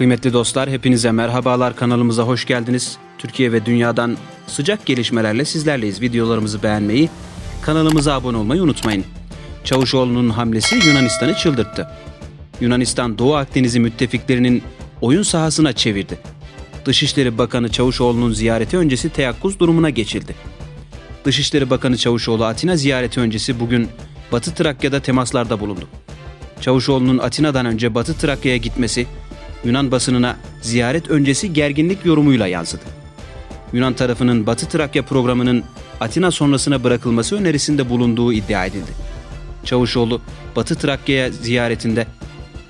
Kıymetli dostlar, hepinize merhabalar. Kanalımıza hoş geldiniz. Türkiye ve dünyadan sıcak gelişmelerle sizlerleyiz. Videolarımızı beğenmeyi, kanalımıza abone olmayı unutmayın. Çavuşoğlu'nun hamlesi Yunanistan'ı çıldırttı. Yunanistan Doğu Akdeniz'i müttefiklerinin oyun sahasına çevirdi. Dışişleri Bakanı Çavuşoğlu'nun ziyareti öncesi teyakkuz durumuna geçildi. Dışişleri Bakanı Çavuşoğlu Atina ziyareti öncesi bugün Batı Trakya'da temaslarda bulundu. Çavuşoğlu'nun Atina'dan önce Batı Trakya'ya gitmesi Yunan basınına ziyaret öncesi gerginlik yorumuyla yansıdı. Yunan tarafının Batı Trakya programının Atina sonrasına bırakılması önerisinde bulunduğu iddia edildi. Çavuşoğlu Batı Trakya'ya ziyaretinde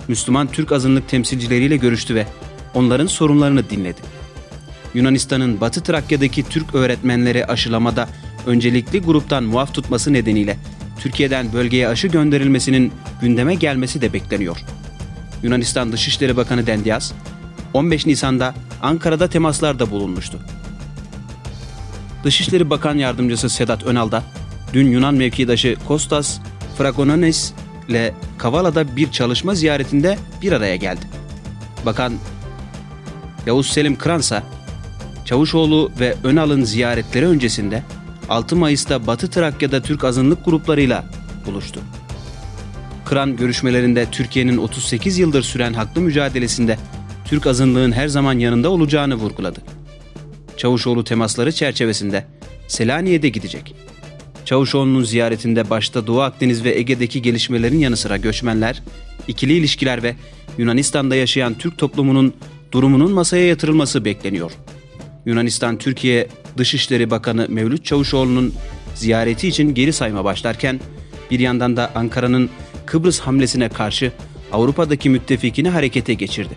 Müslüman Türk azınlık temsilcileriyle görüştü ve onların sorunlarını dinledi. Yunanistan'ın Batı Trakya'daki Türk öğretmenleri aşılamada öncelikli gruptan muaf tutması nedeniyle Türkiye'den bölgeye aşı gönderilmesinin gündeme gelmesi de bekleniyor. Yunanistan Dışişleri Bakanı Dendias, 15 Nisan'da Ankara'da temaslarda bulunmuştu. Dışişleri Bakan Yardımcısı Sedat Önal da dün Yunan mevkidaşı Kostas Fragonanis ile Kavala'da bir çalışma ziyaretinde bir araya geldi. Bakan Yavuz Selim Kransa, Çavuşoğlu ve Önal'ın ziyaretleri öncesinde 6 Mayıs'ta Batı Trakya'da Türk azınlık gruplarıyla buluştu. Kıran görüşmelerinde Türkiye'nin 38 yıldır süren haklı mücadelesinde Türk azınlığın her zaman yanında olacağını vurguladı. Çavuşoğlu temasları çerçevesinde Selanik'e gidecek. Çavuşoğlu'nun ziyaretinde başta Doğu Akdeniz ve Ege'deki gelişmelerin yanı sıra göçmenler, ikili ilişkiler ve Yunanistan'da yaşayan Türk toplumunun durumunun masaya yatırılması bekleniyor. Yunanistan Türkiye Dışişleri Bakanı Mevlüt Çavuşoğlu'nun ziyareti için geri sayma başlarken bir yandan da Ankara'nın Kıbrıs hamlesine karşı Avrupa'daki müttefikini harekete geçirdi.